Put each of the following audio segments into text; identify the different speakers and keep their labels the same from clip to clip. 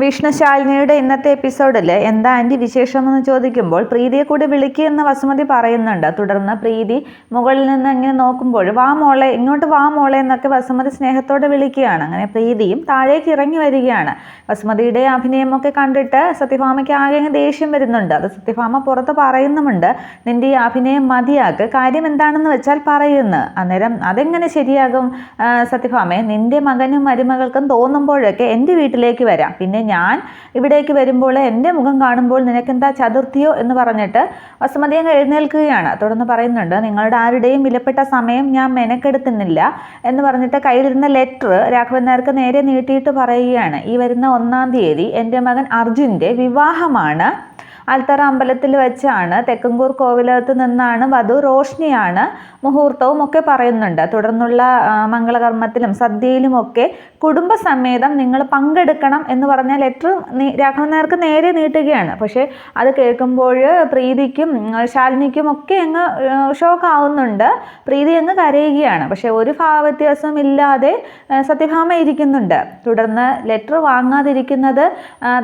Speaker 1: വിഷ്ണുശാലിനിയുടെ ഇന്നത്തെ എപ്പിസോഡിൽ എന്താ ആന്റി വിശേഷമെന്ന് ചോദിക്കുമ്പോൾ പ്രീതിയെ കൂടി വിളിക്കുമെന്ന് വസുമതി പറയുന്നുണ്ട്. തുടർന്ന് പ്രീതി മുകളിൽ നിന്ന് ഇങ്ങനെ നോക്കുമ്പോൾ വാ മോളെ ഇങ്ങോട്ട് വാ മോളെ എന്നൊക്കെ വസുമതി സ്നേഹത്തോടെ വിളിക്കുകയാണ്. അങ്ങനെ പ്രീതിയും താഴേക്ക് ഇറങ്ങി വരികയാണ്. വസുമതിയുടെ അഭിനയമൊക്കെ കണ്ടിട്ട് സത്യഭാമയ്ക്ക് ആകെ ദേഷ്യം വരുന്നുണ്ട്. അത് സത്യഭാമ പുറത്ത് പറയുന്നുമുണ്ട് നിന്റെ ഈ അഭിനയം മതിയാക്ക് കാര്യം എന്താണെന്ന് വെച്ചാൽ പറയുന്നു. അന്നേരം അതെങ്ങനെ ശരിയാകും? സത്യഭാമയെ നിന്റെ മകനും മരുമകൾക്കും തോന്നുമ്പോഴൊക്കെ എന്റെ വീട്ടിലേക്ക് വരാം. പിന്നെ ഞാൻ ഇവിടേക്ക് വരുമ്പോൾ എന്റെ മുഖം കാണുമ്പോൾ നിനക്കെന്താ ചതുർത്ഥിയോ എന്ന് പറഞ്ഞിട്ട് വസുമതി അങ്ങ് എഴുന്നേൽക്കുകയാണ്. തുടർന്ന് പറയുന്നുണ്ട് നിങ്ങളുടെ ആരുടെയും വിലപ്പെട്ട സമയം ഞാൻ മെനക്കെടുത്തുന്നില്ല എന്ന് പറഞ്ഞിട്ട് കയ്യിലിരുന്ന ലെറ്റർ രാഘവൻ നായർക്ക് നേരെ നീട്ടിയിട്ട് പറയുകയാണ്. ഈ വരുന്ന ഒന്നാം തീയതി എന്റെ മകൻ അർജുന്റെ വിവാഹമാണ്. ആൽത്തറ അമ്പലത്തിൽ വെച്ചാണ് തെക്കങ്കൂർ കോവിലകത്ത് നിന്നാണ് വധു റോഷ്നിയാണ് മുഹൂർത്തവും ഒക്കെ പറയുന്നുണ്ട്. തുടർന്നുള്ള മംഗളകർമ്മത്തിലും സദ്യയിലുമൊക്കെ കുടുംബസമേതം നിങ്ങൾ പങ്കെടുക്കണം എന്ന് പറഞ്ഞ ലെറ്റർ രാഘവൻ നായർക്ക് നേരെ നീട്ടുകയാണ്. പക്ഷേ അത് കേൾക്കുമ്പോൾ പ്രീതിക്കും ശാലിനിക്കും ഒക്കെ അങ്ങ് ഷോക്ക് ആവുന്നുണ്ട് പ്രീതി അങ്ങ് കരയുകയാണ്. പക്ഷേ ഒരു ഭാവവ്യത്യാസവും ഇല്ലാതെ സത്യഭാമ ഇരിക്കുന്നുണ്ട്. തുടർന്ന് ലെറ്റർ വാങ്ങാതിരിക്കുന്നത്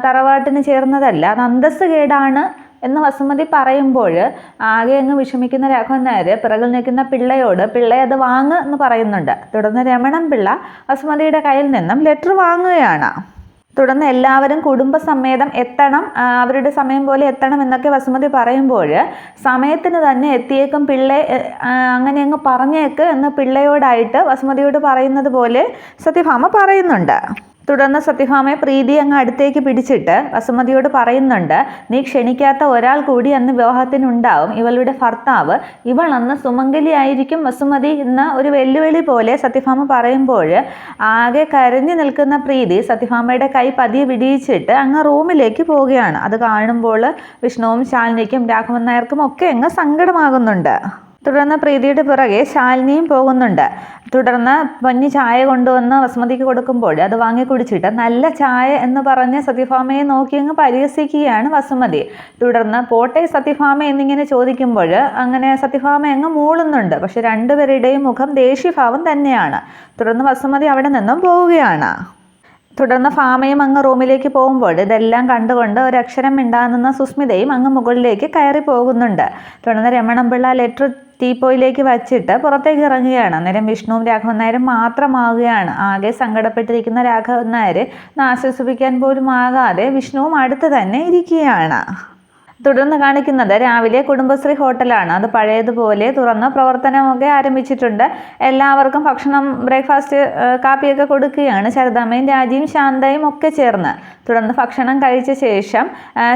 Speaker 1: തറവാട്ടിന് ചേർന്നതല്ല അത് അന്തസ്സ് കേടാണ് എന്ന് വസുമതി പറയുമ്പോൾ ആകെ അങ്ങ് വിഷമിക്കുന്ന രാഘവൻ നായർ പിറകിൽ നിൽക്കുന്ന പിള്ളയോട് പിള്ളയെ അത് വാങ്ങ് എന്ന് പറയുന്നുണ്ട്. തുടർന്ന് രമണൻ പിള്ള വസുമതിയുടെ കയ്യിൽ നിന്നും ലെറ്റർ വാങ്ങുകയാണ്. തുടർന്ന് എല്ലാവരും കുടുംബസമേതം എത്തണം അവരുടെ സമയം പോലെ എത്തണം എന്നൊക്കെ വസുമതി പറയുമ്പോൾ സമയത്തിന് തന്നെ എത്തിയേക്കും പിള്ളെ അങ്ങനെ അങ്ങ് പറഞ്ഞേക്ക് എന്ന് പിള്ളയോടായിട്ട് വസുമതിയോട് പറയുന്നത് പോലെ സത്യഭാമ പറയുന്നുണ്ട്. തുടർന്ന് സത്യഭാമയെ പ്രീതി അങ്ങ് അടുത്തേക്ക് പിടിച്ചിട്ട് വസുമതിയോട് പറയുന്നുണ്ട് നീ ക്ഷണിക്കാത്ത ഒരാൾ കൂടി അന്ന് വിവാഹത്തിനുണ്ടാവും. ഇവളുടെ ഭർത്താവ് ഇവൾ അന്ന് സുമംഗലിയായിരിക്കും വസുമതി എന്ന ഒരു വെല്ലുവിളി പോലെ സത്യഭാമ പറയുമ്പോൾ ആകെ കരഞ്ഞു നിൽക്കുന്ന പ്രീതി സത്യഭാമയുടെ കൈ പതിയെ വിടിയിച്ചിട്ട് അങ്ങ് റൂമിലേക്ക് പോവുകയാണ്. അത് കാണുമ്പോൾ വിഷ്ണുവും ശാലിനിക്കും രാഘവൻ നായർക്കും ഒക്കെ അങ്ങ് സങ്കടമാകുന്നുണ്ട്. തുടർന്ന് പ്രീതിയുടെ പുറകെ ശാലിനിയും പോകുന്നുണ്ട്. തുടർന്ന് പൊന്നി ചായ കൊണ്ടുവന്ന് വസുമതിക്ക് കൊടുക്കുമ്പോൾ അത് വാങ്ങി കുടിച്ചിട്ട് നല്ല ചായ എന്ന് പറഞ്ഞ് സത്യഭാമയെ നോക്കി അങ്ങ് പരിഹസിക്കുകയാണ് വസുമതി തുടർന്ന് പോട്ടെ സത്യഭാമ എന്നിങ്ങനെ ചോദിക്കുമ്പോൾ അങ്ങനെ സത്യഭാമ അങ്ങ് മൂളുന്നുണ്ട്. പക്ഷെ രണ്ടുപേരുടെയും മുഖം ദേഷ്യഭാവം തന്നെയാണ്. തുടർന്ന് വസുമതി അവിടെ നിന്നും പോവുകയാണ്. തുടർന്ന് ഫാമയും അങ്ങ് റൂമിലേക്ക് പോകുമ്പോൾ ഇതെല്ലാം കണ്ടുകൊണ്ട് ഒരക്ഷരം മിണ്ടാകുന്ന സുസ്മിതയും അങ്ങ് മുകളിലേക്ക് കയറി പോകുന്നുണ്ട്. തുടർന്ന് രമണംപിള്ള ലെറ്റർ ടീപ്പോയിലേക്ക് വച്ചിട്ട് പുറത്തേക്ക് ഇറങ്ങുകയാണ്. അന്നേരം വിഷ്ണുവും രാഘവൻ നായരും മാത്രമാവുകയാണ്. ആകെ സങ്കടപ്പെട്ടിരിക്കുന്ന രാഘവൻ നായർ ആശ്വസിപ്പിക്കാൻ പോലും ആകാതെ വിഷ്ണുവും അടുത്ത് തന്നെ ഇരിക്കുകയാണ്. തുടർന്ന് കാണിക്കുന്നത് രാവിലെ കുടുംബശ്രീ ഹോട്ടലാണ്. അത് പഴയതുപോലെ തുറന്ന് പ്രവർത്തനമൊക്കെ ആരംഭിച്ചിട്ടുണ്ട്. എല്ലാവർക്കും ഭക്ഷണം ബ്രേക്ക്ഫാസ്റ്റ് കാപ്പിയൊക്കെ കൊടുക്കുകയാണ്. ശരദാമ്മയും രാജിയും ശാന്തയും ഒക്കെ ചേർന്ന് തുടർന്ന് ഭക്ഷണം കഴിച്ച ശേഷം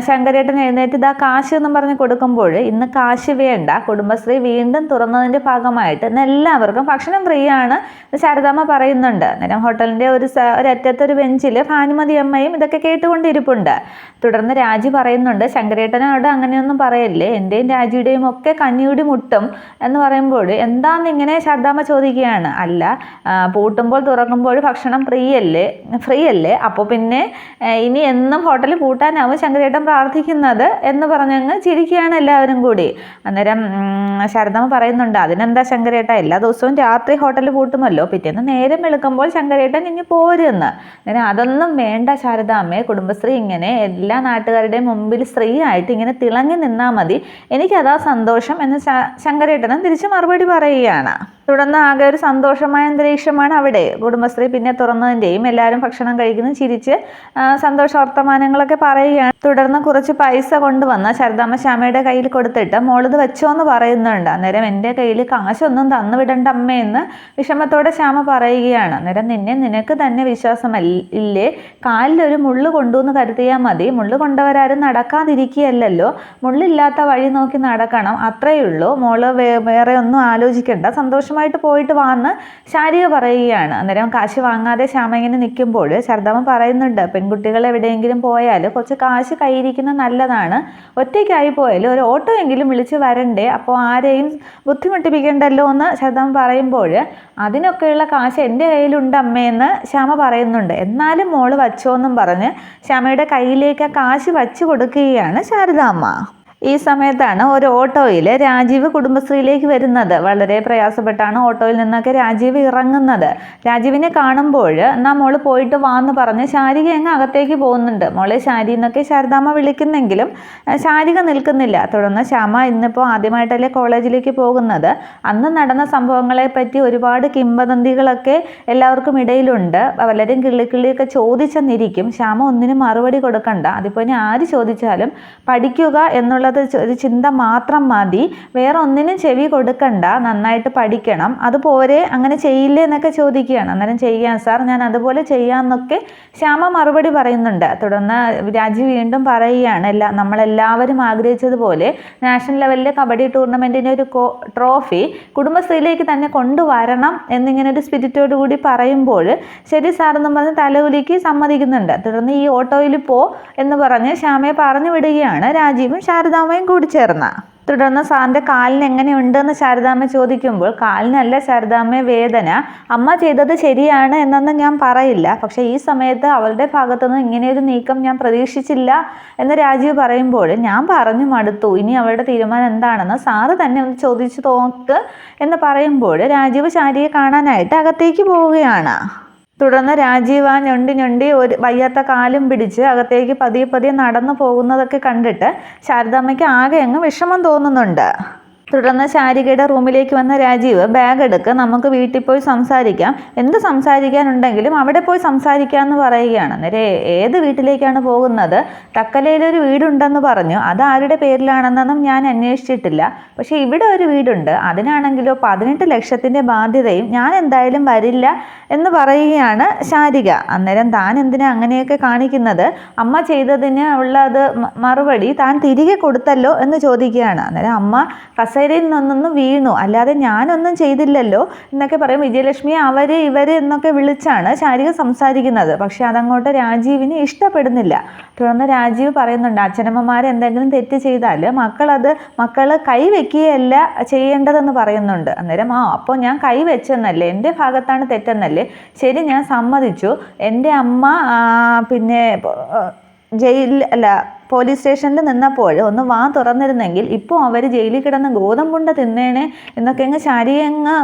Speaker 1: ശങ്കരേട്ടൻ എഴുന്നേറ്റ് ഇതാ കാശ് എന്ന് പറഞ്ഞ് കൊടുക്കുമ്പോൾ ഇന്ന് കാശ് വേണ്ട. കുടുംബശ്രീ വീണ്ടും തുറന്നതിന്റെ ഭാഗമായിട്ട് ഇന്ന് എല്ലാവർക്കും ഭക്ഷണം ഫ്രീ ആണ് ശാരദാമ്മ പറയുന്നുണ്ട്. അന്നേരം ഹോട്ടലിന്റെ ഒരു ഒരറ്റത്തൊരു ബെഞ്ചിൽ ഭാനുമതി അമ്മയും ഇതൊക്കെ കേട്ടുകൊണ്ടിരിപ്പുണ്ട്. തുടർന്ന് രാജി പറയുന്നുണ്ട് ശങ്കരേട്ടനോട് അങ്ങനെയൊന്നും പറയല്ലേ? എന്റെയും രാജിയുടെയും ഒക്കെ കഞ്ഞിയുടെ മുട്ടും എന്ന് പറയുമ്പോൾ എന്താന്ന് ഇങ്ങനെ ശാരദാമ്മ ചോദിക്കുകയാണ്. അല്ല പൂട്ടുമ്പോൾ തുറക്കുമ്പോൾ ഭക്ഷണം ഫ്രീ അല്ലേ ഫ്രീ അല്ലേ അപ്പോൾ പിന്നെ ഇനി എന്നും ഹോട്ടൽ പൂട്ടാനാവും ശങ്കരേട്ടൻ പ്രാർത്ഥിക്കുന്നത് എന്ന് പറഞ്ഞങ്ങ് ചിരിക്കുകയാണ് എല്ലാവരും കൂടി. അന്നേരം ശാരദാമ്മ പറയുന്നുണ്ട് അതിനെന്താ ശങ്കരേട്ട എല്ലാ ദിവസവും രാത്രി ഹോട്ടൽ പൂട്ടുമല്ലോ? പിറ്റേന്ന് നേരം വെളുക്കുമ്പോൾ ശങ്കരേട്ടൻ ഇനി പോരുന്ന് അങ്ങനെ അതൊന്നും വേണ്ട ശാരദാമ്മയെ കുടുംബശ്രീ ഇങ്ങനെ എല്ലാ നാട്ടുകാരുടെയും മുമ്പിൽ സ്ത്രീ ആയിട്ട് ഇങ്ങനെ തിളങ്ങി നിന്നാൽ മതി. എനിക്കതാ സന്തോഷം എന്ന് ശങ്കരേട്ടനും തിരിച്ച് മറുപടി പറയുകയാണ്. തുടർന്ന് ആകെ ഒരു സന്തോഷമായ അന്തരീക്ഷമാണ് അവിടെ. കുടുംബശ്രീ പിന്നെ തുറന്നതിന്റെയും എല്ലാവരും ഭക്ഷണം കഴിക്കുന്നു ചിരിച്ച് സന്തോഷ വർത്തമാനങ്ങളൊക്കെ പറയുകയാണ്. തുടർന്ന് കുറച്ച് പൈസ കൊണ്ടുവന്ന് ശരദാമ്മ ശ്യാമയുടെ കയ്യിൽ കൊടുത്തിട്ട് മോളിത് വെച്ചോ എന്ന് പറയുന്നുണ്ട്. അന്നേരം എന്റെ കയ്യിൽ കാശൊന്നും തന്നു വിടണ്ട അമ്മയെന്ന് വിഷമത്തോടെ ശ്യാമ പറയുകയാണ്. അന്നേരം നിന്നെ നിനക്ക് തന്നെ വിശ്വാസം ഇല്ലേ? കാലിലൊരു മുള്ളു കൊണ്ടു എന്ന് കരുതിയാൽ മതി. മുള്ളു കൊണ്ടവരാരും നടക്കാതിരിക്കുകയല്ലോ മുള്ളില്ലാത്ത വഴി നോക്കി നടക്കണം. അത്രയേ ഉള്ളൂ. മോൾ വേറെ ഒന്നും ആലോചിക്കണ്ട. സന്തോഷമായിട്ട് പോയിട്ട് വന്ന് ശാരിക പറയുകയാണ്. അന്നേരം കാശ് വാങ്ങാതെ ശ്യാമ ഇങ്ങനെ നിൽക്കുമ്പോൾ ശരദാമ്മ പറയുന്നുണ്ട് പെൺകുട്ടികൾ എവിടെയെങ്കിലും പോയാൽ കുറച്ച് കാശ് കയ്യിരിക്കുന്നത് നല്ലതാണ്. ഒറ്റയ്ക്കായി പോയാൽ ഒരു ഓട്ടോ എങ്കിലും വിളിച്ച് വരണ്ടേ? അപ്പോൾ ആരെയും ബുദ്ധിമുട്ടിപ്പിക്കണ്ടല്ലോ? എന്ന് ശരദാമ്മ പറയുമ്പോൾ അതിനൊക്കെയുള്ള കാശ് എന്റെ കയ്യിലുണ്ട് അമ്മയെന്ന് ശ്യാമ പറയുന്നുണ്ട്. എന്നാലും മോൾ വച്ചോ എന്നും പറഞ്ഞ് ശ്യാമയുടെ കയ്യിലേക്ക് ആ കാശ് വച്ചു കൊടുക്കുകയാണ് ശാരദാമ്മ ഈ സമയത്താണ് ഒരു ഓട്ടോയിൽ രാജീവ് കുടുംബശ്രീയിലേക്ക് വരുന്നത്. വളരെ പ്രയാസപ്പെട്ടാണ് ഓട്ടോയിൽ നിന്നൊക്കെ രാജീവ് ഇറങ്ങുന്നത്. രാജീവിനെ കാണുമ്പോൾ എന്നാ മോൾ പോയിട്ട് വാന്ന് പറഞ്ഞ് ശാരിക അങ്ങ് അകത്തേക്ക് പോകുന്നുണ്ട്. മോളെ ശാരി എന്നൊക്കെ ശാരദാമ്മ വിളിക്കുന്നെങ്കിലും ശാരിക നിൽക്കുന്നില്ല. തുടർന്ന് ശ്യാമ ഇന്നിപ്പോൾ ആദ്യമായിട്ടല്ലേ കോളേജിലേക്ക് പോകുന്നത്. അന്ന് നടന്ന സംഭവങ്ങളെ പറ്റി ഒരുപാട് കിംവദന്തികളൊക്കെ എല്ലാവർക്കും ഇടയിലുണ്ട്. വളരെ കിള്ളിക്കിള്ളിയൊക്കെ ചോദിച്ചെന്നിരിക്കും. ശ്യാമ ഒന്നിനും മറുപടി കൊടുക്കണ്ട. അതിപ്പോൾ ഇനി ആര് ചോദിച്ചാലും പഠിക്കുക എന്നുള്ളത് ഒരു ചിന്ത മാത്രം മതി. വേറെ ഒന്നിനും ചെവി കൊടുക്കണ്ട. നന്നായിട്ട് പഠിക്കണം. അതുപോലെ അങ്ങനെ ചെയ്യില്ലേ എന്നൊക്കെ ചോദിക്കുകയാണ്. അന്നേരം ചെയ്യാം സാർ ഞാൻ അതുപോലെ ചെയ്യാമെന്നൊക്കെ ശ്യാമ മറുപടി പറയുന്നുണ്ട്. തുടർന്ന് രാജി വീണ്ടും പറയുകയാണ്. എല്ലാ നമ്മളെല്ലാവരും ആഗ്രഹിച്ചതുപോലെ നാഷണൽ ലെവലിലെ കബഡി ടൂർണമെന്റിന്റെ ഒരു ട്രോഫി കുടുംബശ്രീയിലേക്ക് തന്നെ കൊണ്ടുവരണം എന്നിങ്ങനെ ഒരു സ്പിരിറ്റോട് കൂടി പറയുമ്പോൾ ശരി സാർ എന്നും പറഞ്ഞ് തലകുലിക്ക് സമ്മതിക്കുന്നുണ്ട്. തുടർന്ന് ഈ ഓട്ടോയിൽ പോ എന്ന് പറഞ്ഞ് ശ്യാമയെ പറഞ്ഞു വിടുകയാണ് രാജീവും ശാരദാമ്മയും കൂടി ചേർന്ന. തുടർന്ന് സാറിന്റെ കാലിന് എങ്ങനെയുണ്ടെന്ന് ശാരദാമ്മ ചോദിക്കുമ്പോൾ കാലിനല്ല ശാരദാമ്മ വേദന. അമ്മ ചെയ്തത് ശരിയാണ് എന്നൊന്നും ഞാൻ പറയില്ല. പക്ഷേ ഈ സമയത്ത് അവളുടെ ഭാഗത്തുനിന്ന് ഇങ്ങനെയൊരു നീക്കം ഞാൻ പ്രതീക്ഷിച്ചില്ല എന്ന് രാജീവ് പറയുമ്പോൾ ഞാൻ പറഞ്ഞു മടുത്തു. ഇനി അവളുടെ തീരുമാനം എന്താണെന്ന് സാറ് തന്നെ ഒന്ന് ചോദിച്ചു നോക്ക് എന്ന് പറയുമ്പോൾ രാജീവ് ശാരിയെ കാണാനായിട്ട് അകത്തേക്ക് പോവുകയാണ്. തുടർന്ന് രാജീവ് ആ ഞൊണ്ടി ഞൊണ്ടി ഒരു വയ്യാത്ത കാലും പിടിച്ച് അകത്തേക്ക് പതിയെ പതിയെ നടന്നു പോകുന്നതൊക്കെ കണ്ടിട്ട് ശാരദാമ്മയ്ക്ക് ആകെ അങ്ങ് വിഷമം തോന്നുന്നുണ്ട്. തുടർന്ന് ശാരികയുടെ റൂമിലേക്ക് വന്ന രാജീവ് ബാഗ് എടുക്ക് നമുക്ക് വീട്ടിൽ പോയി സംസാരിക്കാം. എന്ത് സംസാരിക്കാനുണ്ടെങ്കിലും അവിടെ പോയി സംസാരിക്കാം എന്ന് പറയുകയാണ്. നേരെ ഏത് വീട്ടിലേക്കാണ് പോകുന്നത്? തക്കലയിലൊരു വീടുണ്ടെന്ന് പറഞ്ഞു. അത് ആരുടെ പേരിലാണെന്നൊന്നും ഞാൻ അന്വേഷിച്ചിട്ടില്ല. പക്ഷേ ഇവിടെ ഒരു വീടുണ്ട്. അതിനാണെങ്കിലോ പതിനെട്ട് ലക്ഷത്തിന്റെ ബാധ്യതയും ഞാൻ എന്തായാലും വരില്ല എന്ന് പറയുകയാണ് ശാരിക. അന്നേരം താൻ എന്തിനാ അങ്ങനെയൊക്കെ കാണിക്കുന്നത്? അമ്മ ചെയ്തതിന് ഉള്ളത് മറുപടി താൻ തിരികെ കൊടുത്തല്ലോ എന്ന് ചോദിക്കുകയാണ്. അന്നേരം അമ്മ കസേരയിൽ നിന്നൊന്ന് വീണു. അല്ലാതെ ഞാനൊന്നും ചെയ്തില്ലല്ലോ എന്നൊക്കെ പറയും. വിജയലക്ഷ്മി അവർ ഇവർ എന്നൊക്കെ വിളിച്ചാണ് ശാരിക സംസാരിക്കുന്നത്. പക്ഷെ അതങ്ങോട്ട് രാജീവിന് ഇഷ്ടപ്പെടുന്നില്ല. തുടർന്ന് രാജീവ് പറയുന്നുണ്ട് അച്ഛനമ്മമാർ എന്തെങ്കിലും തെറ്റ് ചെയ്താൽ മക്കളത് മക്കൾ കൈ വെക്കുകയല്ല ചെയ്യേണ്ടതെന്ന് പറയുന്നുണ്ട്. അന്നേരം ആ അപ്പോൾ ഞാൻ കൈ വെച്ചെന്നല്ലേ എന്റെ ഭാഗത്താണ് തെറ്റെന്നല്ലേ? ശരി ഞാൻ സമ്മതിച്ചു. എന്റെ അമ്മ പിന്നെ ജയിലിൽ അല്ല പോലീസ് സ്റ്റേഷനിൽ നിന്നപ്പോൾ ഒന്ന് വാ തുറന്നിരുന്നെങ്കിൽ ഇപ്പോൾ അവർ ജയിലിൽ കിടന്ന് ഗോതമ്പുണ്ട തിന്നേണേ എന്നൊക്കെ അങ്ങ് ശാരീരങ്ങ്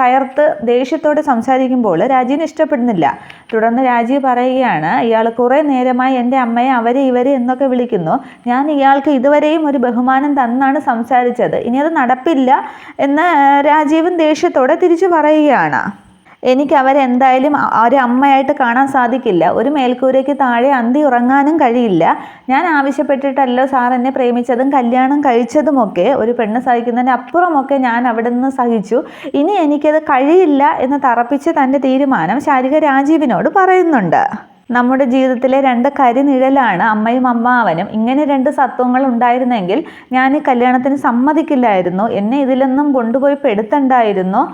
Speaker 1: കയർത്ത് ദേഷ്യത്തോടെ സംസാരിക്കുമ്പോൾ രാജീവിന് ഇഷ്ടപ്പെടുന്നില്ല. തുടർന്ന് രാജീവ് പറയുകയാണ് ഇയാൾ കുറേ നേരമായി എന്റെ അമ്മയെ അവരെ ഇവരെ എന്നൊക്കെ വിളിക്കുന്നു. ഞാൻ ഇയാൾക്ക് ഇതുവരെയും ഒരു ബഹുമാനം തന്നാണ് സംസാരിച്ചത്. ഇനി അത് നടപ്പില്ല എന്ന് രാജീവും ദേഷ്യത്തോടെ തിരിച്ചു പറയുകയാണ്. എനിക്ക് അവരെന്തായാലും ഒരു അമ്മയായിട്ട് കാണാൻ സാധിക്കില്ല. ഒരു മേൽക്കൂരയ്ക്ക് താഴെ അന്തി ഉറങ്ങാനും കഴിയില്ല. ഞാൻ ആവശ്യപ്പെട്ടിട്ടല്ലോ സാർ എന്നെ പ്രേമിച്ചതും കല്യാണം കഴിച്ചതുമൊക്കെ ഒരു പെണ്ണ് സഹിക്കുന്നതിന് അപ്പുറമൊക്കെ ഞാൻ അവിടെ നിന്ന് സഹിച്ചു. ഇനി എനിക്കത് കഴിയില്ല എന്ന് തറപ്പിച്ച് തന്റെ തീരുമാനം ശാരിക രാജീവിനോട് പറയുന്നുണ്ട്. നമ്മുടെ ജീവിതത്തിലെ രണ്ട് കരിനിഴലാണ് അമ്മയും അമ്മാവനും. ഇങ്ങനെ രണ്ട് സത്വങ്ങൾ ഉണ്ടായിരുന്നെങ്കിൽ ഞാൻ ഈ കല്യാണത്തിന് സമ്മതിക്കില്ലായിരുന്നു. എന്നെ ഇതിലൊന്നും കൊണ്ടുപോയി പെടുത്തണ്ടായിരുന്നു.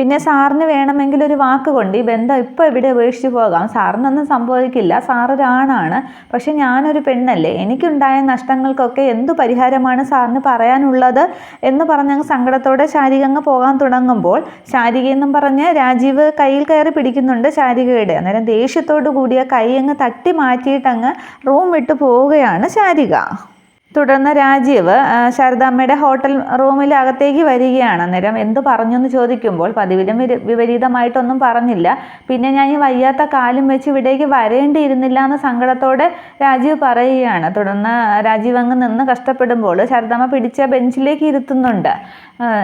Speaker 1: പിന്നെ സാറിന് വേണമെങ്കിൽ ഒരു വാക്ക് കൊണ്ട് ഈ ബന്ധം ഇപ്പോൾ ഇവിടെ ഉപേക്ഷിച്ച് പോകാം. സാറിനൊന്നും സംഭവിക്കില്ല. സാറൊരാണാണ് പക്ഷെ ഞാനൊരു പെണ്ണല്ലേ. എനിക്കുണ്ടായ നഷ്ടങ്ങൾക്കൊക്കെ എന്തു പരിഹാരമാണ് സാറിന് പറയാനുള്ളത് എന്ന് പറഞ്ഞങ്ങ് സങ്കടത്തോടെ ശാരിക അങ്ങ് പോകാൻ തുടങ്ങുമ്പോൾ ശാരിക എന്നും പറഞ്ഞ് രാജീവ് കയ്യിൽ കയറി പിടിക്കുന്നുണ്ട് ശാരികയുടെ. അന്നേരം ദേഷ്യത്തോടു കൂടിയ കൈ അങ്ങ് തട്ടി മാറ്റിയിട്ടങ്ങ് റൂം വിട്ടു പോവുകയാണ് ശാരിക. തുടർന്ന് രാജീവ് ശാരദാമ്മയുടെ ഹോട്ടൽ റൂമിൽ അകത്തേക്ക് വരികയാണ്. അന്നേരം എന്ത് പറഞ്ഞു എന്ന് ചോദിക്കുമ്പോൾ പതിവിലും വിപരീതമായിട്ടൊന്നും പറഞ്ഞില്ല. പിന്നെ ഞാൻ ഈ വയ്യാത്ത കാലും വെച്ച് ഇവിടേക്ക് വരേണ്ടിയിരുന്നില്ല എന്ന സങ്കടത്തോടെ രാജീവ് പറയുകയാണ്. തുടർന്ന് രാജീവ് അങ്ങ് നിന്ന് കഷ്ടപ്പെടുമ്പോൾ ശാരദാമ്മ പിടിച്ച ബെഞ്ചിലേക്ക് ഇരുത്തുന്നുണ്ട്.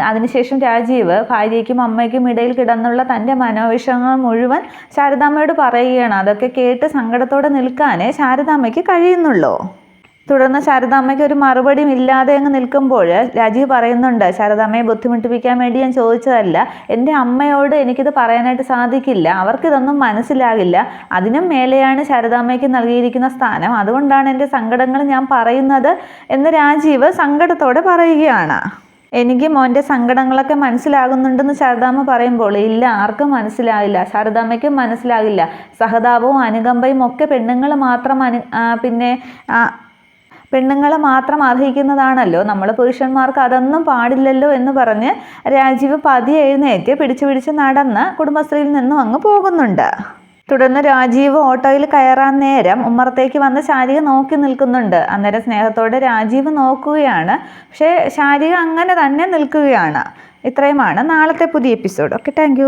Speaker 1: അതിനുശേഷം രാജീവ് ഭാര്യയ്ക്കും അമ്മയ്ക്കും ഇടയിൽ കിടന്നുള്ള തന്റെ മനോവിഷങ്ങൾ മുഴുവൻ ശാരദാമ്മയോട് പറയുകയാണ്. അതൊക്കെ കേട്ട് സങ്കടത്തോടെ നിൽക്കാനേ ശാരദാമ്മയ്ക്ക് കഴിയുന്നുള്ളൂ. തുടർന്ന് ശാരദാമ്മയ്ക്ക് ഒരു മറുപടിയും ഇല്ലാതെ അങ്ങ് നിൽക്കുമ്പോൾ രാജീവ് പറയുന്നുണ്ട് ശാരദാമ്മയെ ബുദ്ധിമുട്ടിപ്പിക്കാൻ വേണ്ടി ഞാൻ ചോദിച്ചതല്ല. എന്റെ അമ്മയോട് എനിക്കിത് പറയാനായിട്ട് സാധിക്കില്ല. അവർക്കിതൊന്നും മനസ്സിലാകില്ല. അതിനും മേലെയാണ് ശാരദാമ്മയ്ക്ക് നൽകിയിരിക്കുന്ന സ്ഥാനം. അതുകൊണ്ടാണ് എന്റെ സങ്കടങ്ങൾ ഞാൻ പറയുന്നത് എന്ന് രാജീവ് സങ്കടത്തോടെ പറയുകയാണ്. എനിക്ക് മോന്റെ സങ്കടങ്ങളൊക്കെ മനസ്സിലാകുന്നുണ്ടെന്ന് ശാരദാമ്മ പറയുമ്പോൾ ഇല്ല ആർക്കും മനസ്സിലാകില്ല. ശാരദാമ്മയ്ക്കും മനസ്സിലാകില്ല. സഹതാപവും അനുകമ്പയും ഒക്കെ പെണ്ണുങ്ങൾ മാത്രം അനു പിന്നെ പെണ്ണുങ്ങൾ മാത്രം അർഹിക്കുന്നതാണല്ലോ നമ്മൾ പുരുഷന്മാർക്ക് അതൊന്നും പാടില്ലല്ലോ എന്ന് പറഞ്ഞ് രാജീവ് പതി എഴുന്നേറ്റ് പിടിച്ചു പിടിച്ച് നടന്ന് കുടുംബശ്രീയിൽ നിന്നും അങ്ങ് പോകുന്നുണ്ട്. തുടർന്ന് രാജീവ് ഓട്ടോയിൽ കയറാൻ നേരം ഉമ്മറത്തേക്ക് വന്ന് ശാരിക നോക്കി നിൽക്കുന്നുണ്ട്. അന്നേരം സ്നേഹത്തോടെ രാജീവ് നോക്കുകയാണ്. പക്ഷേ ശാരിക അങ്ങനെ തന്നെ നിൽക്കുകയാണ്. ഇത്രയുമാണ് നാളത്തെ പുതിയ എപ്പിസോഡ്. Okay thank